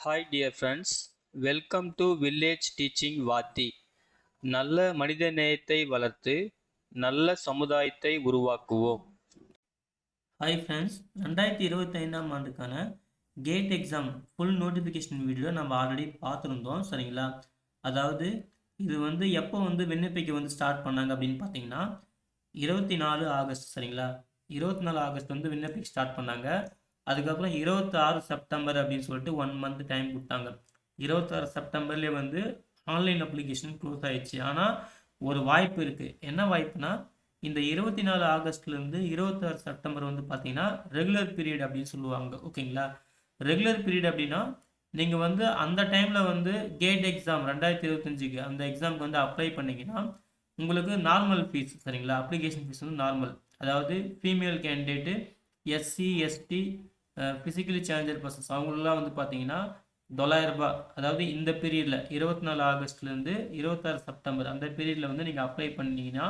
Hi dear friends welcome to village teaching வாத்தி நல்ல மனித நேயத்தை வளர்த்து நல்ல சமுதாயத்தை உருவாக்குவோம். ஹாய் ஃப்ரெண்ட்ஸ் ரெண்டாயிரத்தி இருபத்தைந்தாம் ஆண்டுக்கான GATE exam full notification video நம்ம ஆல்ரெடி பார்த்துருந்தோம் சரிங்களா? அதாவது இது வந்து எப்போ வந்து விண்ணப்பிக்க வந்து ஸ்டார்ட் பண்ணாங்க அப்படின்னு பார்த்தீங்கன்னா இருபத்தி நாலு ஆகஸ்ட் சரிங்களா? இருபத்தி நாலு ஆகஸ்ட் வந்து விண்ணப்பிக்க ஸ்டார்ட் பண்ணாங்க. அதுக்கப்புறம் இருபத்தாறு செப்டம்பர் அப்படின்னு சொல்லிட்டு ஒன் மந்த் டைம் கொடுத்தாங்க. இருபத்தாறு செப்டம்பர்லேயே வந்து ஆன்லைன் அப்ளிகேஷன் க்ளோஸ் ஆயிடுச்சு. ஆனால் ஒரு வாய்ப்பு இருக்குது என்ன வாய்ப்புனா இந்த இருபத்தி நாலு ஆகஸ்ட்லேருந்து இருபத்தாறு செப்டம்பர் வந்து பார்த்தீங்கன்னா ரெகுலர் பீரியட் அப்படின்னு சொல்லுவாங்க. ஓகேங்களா? ரெகுலர் பீரியட் அப்படின்னா நீங்கள் வந்து அந்த டைமில் வந்து கேட் எக்ஸாம் ரெண்டாயிரத்தி இருபத்தஞ்சுக்கு அந்த எக்ஸாமுக்கு வந்து அப்ளை பண்ணிங்கன்னா உங்களுக்கு நார்மல் ஃபீஸ் சரிங்களா? அப்ளிகேஷன் ஃபீஸ் வந்து நார்மல் அதாவது female candidate SC ST physically challenged persons அவங்களெலாம் வந்து பார்த்தீங்கன்னா தொள்ளாயிரம் ரூபாய் அதாவது இந்த பீரியடில் இருபத்தி நாலு ஆகஸ்ட்லேருந்து இருபத்தாறு செப்டம்பர் அந்த பீரியடில் வந்து நீங்கள் அப்ளை பண்ணீங்கன்னா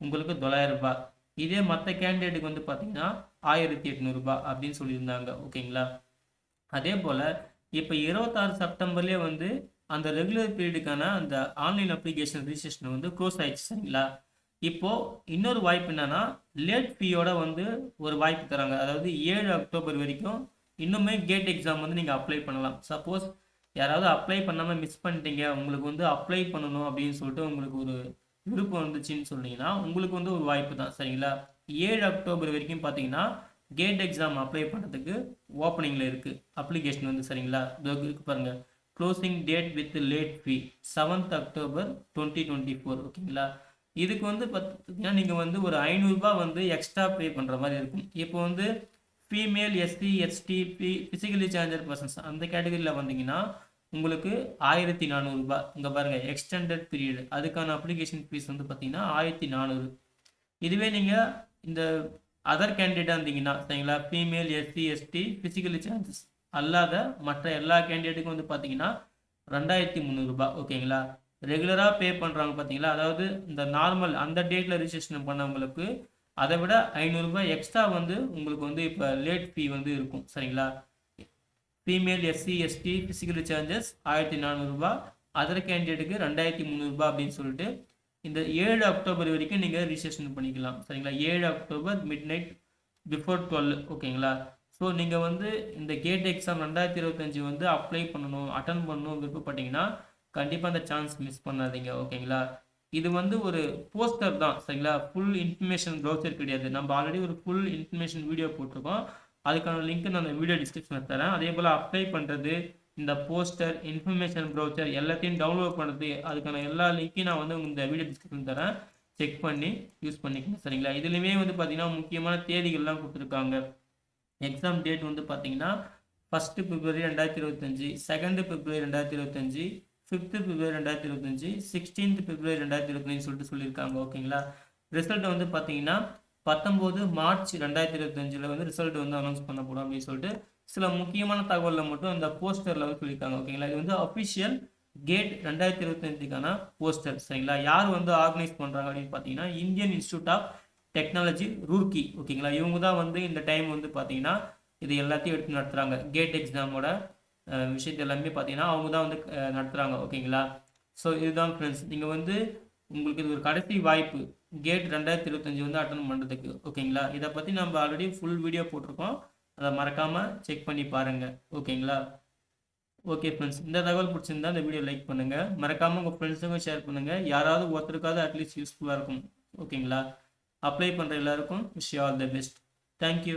உங்களுக்கு தொள்ளாயிரம் ரூபாய். இதே மற்ற கேண்டிடேட்டுக்கு வந்து பார்த்தீங்கன்னா ஆயிரத்தி எட்நூறுபா அப்படின்னு சொல்லியிருந்தாங்க. ஓகேங்களா? அதே போல் இப்போ இருபத்தாறு செப்டம்பர்லேயே வந்து அந்த ரெகுலர் பீரியடுக்கான அந்த ஆன்லைன் அப்ளிகேஷன் ரிஜிஸ்ட்ரேஷன் வந்து க்ளோஸ் ஆயிடுச்சு சரிங்களா? இப்போது இன்னொரு வாய்ப்பு என்னன்னா லேட் ஃபீயோட வந்து ஒரு வாய்ப்பு தராங்க. அதாவது ஏழு அக்டோபர் வரைக்கும் இன்னுமே கேட் எக்ஸாம் வந்து நீங்கள் அப்ளை பண்ணலாம். சப்போஸ் யாராவது அப்ளை பண்ணாமல் மிஸ் பண்ணிட்டீங்க உங்களுக்கு வந்து அப்ளை பண்ணணும் அப்படின்னு சொல்லிட்டு உங்களுக்கு ஒரு விருப்பம் வந்துச்சுன்னு சொன்னீங்கன்னா உங்களுக்கு வந்து ஒரு வாய்ப்பு தான். சரிங்களா? ஏழு அக்டோபர் வரைக்கும் பார்த்தீங்கன்னா கேட் எக்ஸாம் அப்ளை பண்ணுறதுக்கு ஓப்பனிங்கில் இருக்குது அப்ளிகேஷன் வந்து சரிங்களா? இருக்கு பாருங்கள் closing date with late fee seventh October twenty twenty four ஓகேங்களா இதுக்கு வந்து பார்த்தீங்கன்னா நீங்கள் வந்து ஒரு ஐநூறுரூபா வந்து எக்ஸ்ட்ரா பே பண்ணுற மாதிரி இருக்கும். இப்போ வந்து female SC ST P physically challenged persons அந்த கேட்டகரியில் வந்தீங்கன்னா உங்களுக்கு ஆயிரத்தி நானூறுரூபா இங்கே பாருங்கள் எக்ஸ்டெண்டட் பீரியடு அதுக்கான அப்ளிகேஷன் ஃபீஸ் வந்து பார்த்தீங்கன்னா ஆயிரத்தி நானூறு. இதுவே நீங்கள் இந்த அதர் கேண்டிடேட்டாக இருந்தீங்கன்னா சரிங்களா? Female SC ST physically challenged அல்லாத மற்ற எல்லா கேண்டிடேட்டுக்கும் வந்து பார்த்தீங்கன்னா ரெண்டாயிரத்தி முந்நூறுரூபா ஓகேங்களா? ரெகுலராக பே பண்ணுறாங்க பார்த்தீங்களா அதாவது இந்த நார்மல் அந்த டேட்டில் ரிஜிஸ்ட்ரேஷன் பண்ணவங்களுக்கு அதை விட ஐநூறுரூபா எக்ஸ்ட்ரா வந்து உங்களுக்கு வந்து இப்போ லேட் ஃபீ வந்து இருக்கும். சரிங்களா? Female SC ST physical challenged ஆயிரத்தி நானூறுரூபா அதர் கேண்டிடேட்டுக்கு ரெண்டாயிரத்தி முந்நூறுரூபா அப்படின்னு சொல்லிட்டு இந்த ஏழு அக்டோபர் வரைக்கும் நீங்கள் ரிஜிஸ்ட்ரேஷன் பண்ணிக்கலாம். சரிங்களா? ஏழு October midnight before twelve ஓகேங்களா? ஸோ நீங்கள் வந்து இந்த கேட் எக்ஸாம் ரெண்டாயிரத்தி இருபத்தஞ்சி வந்து அப்ளை பண்ணணும் அட்டன் பண்ணணும் விருப்பப்பட்டீங்கன்னா கண்டிப்பாக அந்த சான்ஸ் மிஸ் பண்ணாதீங்க ஓகேங்களா இது வந்து ஒரு போஸ்டர் தான் சரிங்களா? ஃபுல் இன்ஃபர்மேஷன் ப்ரௌசர் கிடையாது. நம்ம ஆல்ரெடி ஒரு ஃபுல் இன்ஃபர்மேஷன் வீடியோ போட்டிருக்கோம். அதுக்கான லிங்க் நான் அந்த வீடியோ டிஸ்கிரிப்ஷனில் தரேன். அதே போல் அப்ளை பண்ணுறது இந்த போஸ்டர் இன்ஃபர்மேஷன் ப்ரௌச்சர் எல்லாத்தையும் டவுன்லோட் பண்ணுறது அதுக்கான எல்லா லிங்க்கையும் நான் வந்து இந்த வீடியோ டிஸ்கிரிப்ஷன் தரேன். செக் பண்ணி யூஸ் பண்ணிக்கணும் சரிங்களா? இதுலேயுமே வந்து பார்த்தீங்கன்னா முக்கியமான தேதிகள்லாம் கொடுத்துருக்காங்க. எக்ஸாம் டேட் வந்து பார்த்தீங்கன்னா ஃபஸ்ட்டு பிப்ரவரி ரெண்டாயிரத்தி இருபத்தஞ்சி செகண்டு பிப்ரவரி ரெண்டாயிரத்தி இருபத்தஞ்சி ஃபிஃப்த்து பிப்ரவரி ரெண்டாயிரத்தி இருபத்தஞ்சி சிக்ஸ்டீன்த் பிப்ரவரி ரெண்டாயிரத்தி இருபத்தஞ்சு சொல்லிட்டு சொல்லியிருக்காங்க ஓகேங்களா ரிசல்ட் வந்து பார்த்தீங்கன்னா பத்தொம்போது மார்ச் ரெண்டாயிரத்தி இருபத்தஞ்சில் வந்து ரிசல்ட் வந்து அனௌன்ஸ் பண்ணப்படும் அப்படின்னு சொல்லிட்டு சில முக்கியமான தகவலில் மட்டும் அந்த போஸ்டரில் வந்து சொல்லியிருக்காங்க ஓகேங்களா இது வந்து அஃபிஷியல் கேட் ரெண்டாயிரத்தி இருபத்தஞ்சுக்கான போஸ்டர் சரிங்களா? யார் வந்து ஆர்கனைஸ் பண்ணுறாங்க அப்படின்னு பார்த்தீங்கன்னா Indian institute of technology Roorkee ஓகேங்களா இவங்க தான் வந்து இந்த டைம் வந்து பார்த்தீங்கன்னா இது எல்லாத்தையும் எடுத்து நடத்துகிறாங்க கேட் எக்ஸாமோட விஷயத்தை எல்லாமே பார்த்தீங்கன்னா அவங்க தான் வந்து நடத்துகிறாங்க ஓகேங்களா? ஸோ இதுதான் ஃப்ரெண்ட்ஸ் நீங்கள் வந்து உங்களுக்கு இது ஒரு கடைசி வாய்ப்பு. கேட் ரெண்டாயிரத்தி இருபத்தஞ்சி வந்து அட்டன் பண்ணுறதுக்கு ஓகேங்களா? இதை பற்றி நம்ம ஆல்ரெடி ஃபுல் வீடியோ போட்டிருக்கோம். அதை மறக்காமல் செக் பண்ணி பாருங்கள் ஓகேங்களா? ஓகே ஃப்ரெண்ட்ஸ் இந்த தகவல் பிடிச்சிருந்தா இந்த வீடியோ லைக் பண்ணுங்கள் மறக்காமல் உங்கள் ஃப்ரெண்ட்ஸுக்கும் ஷேர் பண்ணுங்கள் யாராவது ஒருத்தருக்காவது அட்லீஸ்ட் யூஸ்ஃபுல்லாக இருக்கும். ஓகேங்களா? அப்ளை பண்ணுற எல்லாருக்கும் wish all the best thank you